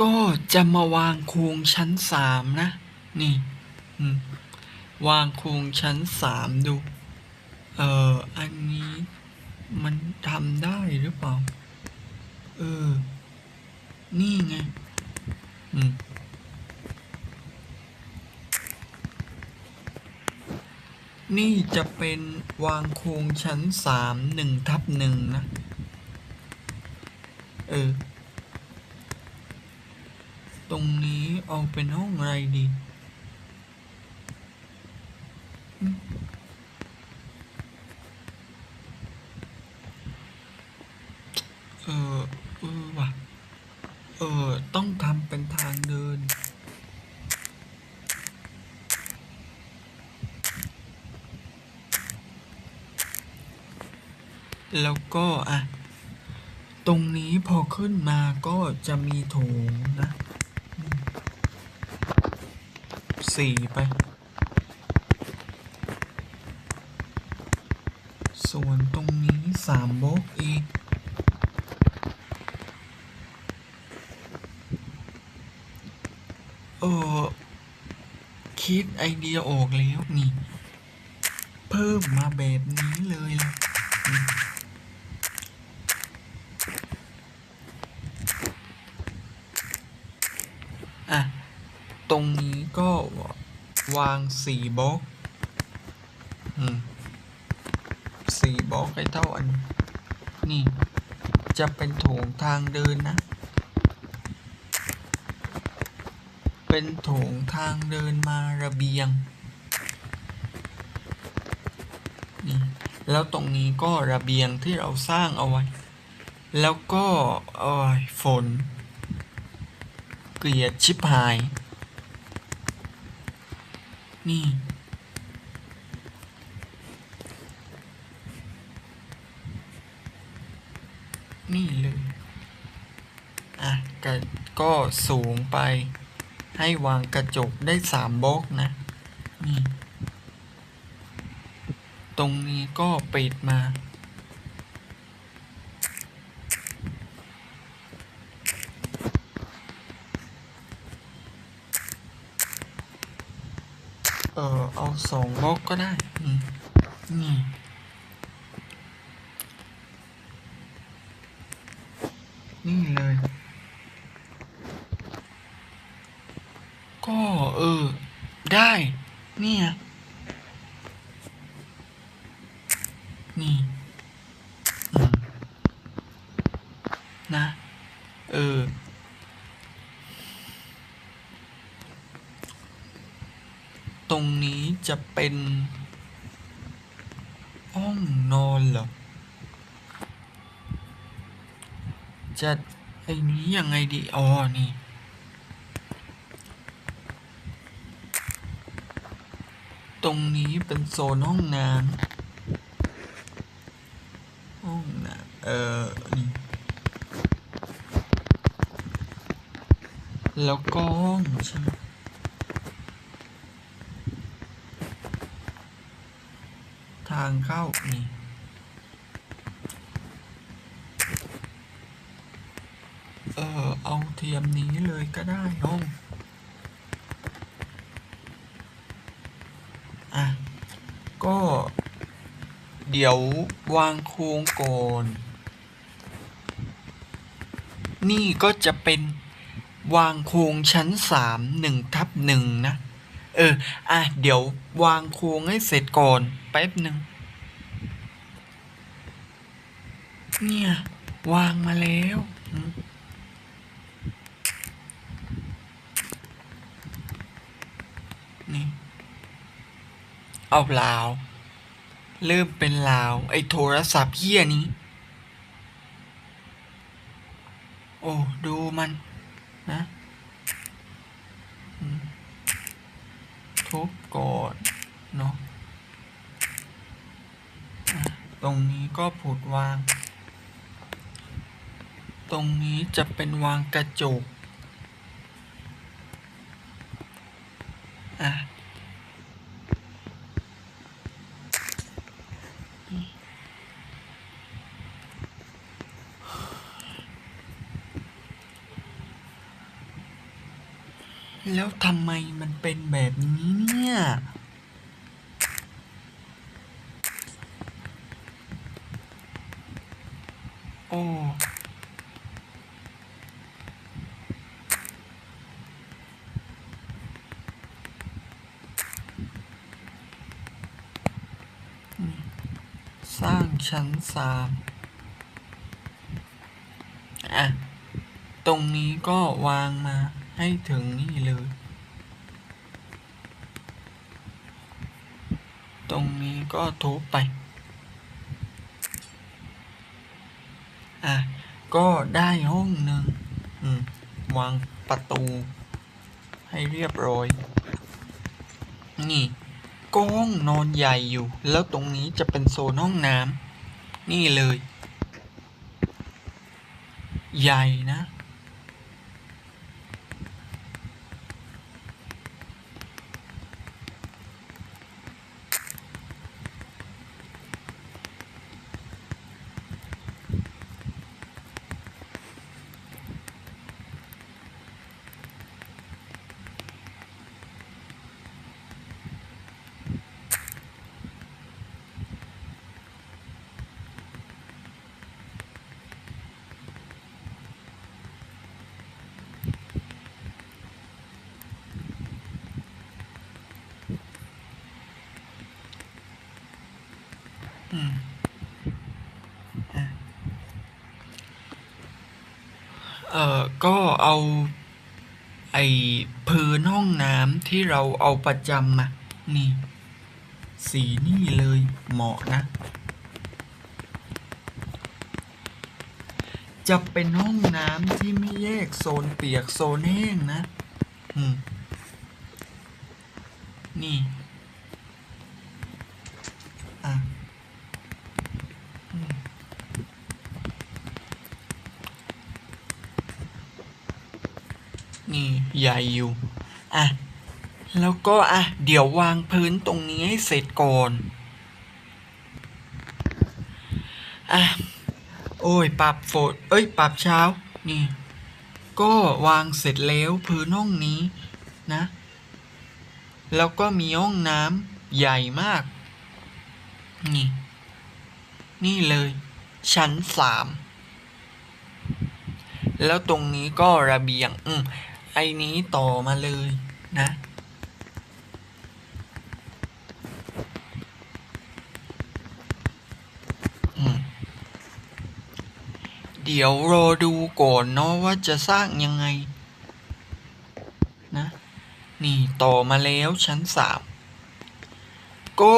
ก็จะมาวางโครงชั้นสามนะ นี่วางโครงชั้นสามดู เอออันนี้มันทำได้หรือเปล่า เออ นี่ไง อืมนี่จะเป็นวางโครงชั้นสามหนึ่งทับหนึ่งนะ เออ ตรงนี้เอาเป็นห้องอะไรดี เออเออว่ะ เออ ต้องทำเป็นทางเดิน แล้วก็อะ ตรงนี้พอขึ้นมาก็จะมีโถงนะ สี่ไป ส่วนตรงนี้สามบล็อกอีกเออคิดไอเดียออกแล้วนี่ เพิ่มมาแบบนี้เลยล่ะอืม อะ ตรงนี้ก็วางสี่บล็อกอสี่บล็อกให้เท่าอัน นี่ จะเป็นโถงทางเดินนะ เป็นโถงทางเดินมาระเบียง นี่ แล้วตรงนี้ก็ระเบียงที่เราสร้างเอาไว้ แล้วก็เอยฝน เกลียดชิบหาย นี่ นี่เลย อะก็ก็สูงไป ให้วางกระจกได้สามบล็อกนะ นี่ ตรงนี้ก็ปิดมา ออเอาสองบล็อกก็ได้ นี่นี่เลย ก็เออ ได้ เนี่ย นี่อืมนะ เออ ตรงนี้จะเป็นห้องนอนเหรอ จะไอ้นี้ยังไงดี อ๋อ นี่ ตรงนี้เป็นโซนห้องน้ำห้องน้ำเออนี่แล้วก็ห้องใช่ไหม ทางเข้านี่เออเอาเทียมนี้เลยก็ได้ห้องอะ ก็ เดี๋ยววางโครงก่อนนี่ก็จะเป็นวางโครงชั้นสามหนึ่งทับหนึ่งนะ เออ อะ เดี๋ยววางโครงให้เสร็จก่อน แป๊บหนึ่ง เนี่ย วางมาแล้วนี่เอาลาว เริ่มเป็นลาว ไอ้โทรศัพท์เฮี้ยนี้ โอ้ ดูมันนะทุบก่อนเนาะตรงนี้ก็ผุดวาง ตรงนี้จะเป็นวางกระจก อะ แล้วทำไมมันเป็นแบบนี้เนี่ยโอ้ สร้างชั้นสามอะ ตรงนี้ก็วางมาให้ถึงนี่เลย ตรงนี้ก็ทุบไป อะ ก็ได้ห้องหนึ่งอืมวางประตูให้เรียบร้อย นี่ ก็ ห้องนอนใหญ่อยู่ แล้วตรงนี้จะเป็นโซนห้องน้ำนี่เลย ใหญ่นะ เอ่อ ก็เอาไอ้พื้นห้องน้ำที่เราเอาประจำมา นี่ สีนี่เลยเหมาะนะ จะเป็นห้องน้ำที่ไม่แยกโซนเปียกโซนแห้งนะ อืม นี่ อะ นี่ ใหญ่อยู่อะแล้วก็อะเดี๋ยววางพื้นตรงนี้ให้เสร็จก่อนอะโอ้ยปรับโฟดเอ้ยปรับเช้านี่ก็วางเสร็จแล้วพื้นห้องนี้นะ แล้วก็มีห้องน้ำใหญ่มาก นี่ นี่เลย ชั้นสามแล้วตรงนี้ก็ระเบียง อืม ไอ้นี้ต่อมาเลยนะ เดี๋ยวรอดูก่อนเนาะว่าจะสร้างยังไง นะ นี่ต่อมาแล้วชั้นสามก็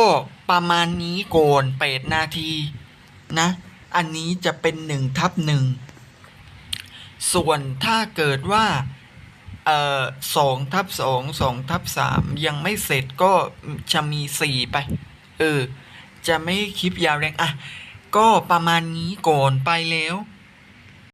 ประมาณนี้ก่อนแปดนาที นะ อันนี้จะเป็นหนึ่งทับหนึ่ง ส่วนถ้าเกิดว่า สองทับสองสองทับสามยังไม่เสร็จก็จะมีสี่ไป เออ จะไม่คลิปยาวแรง อะ ก็ประมาณนี้ก่อนไปแล้ว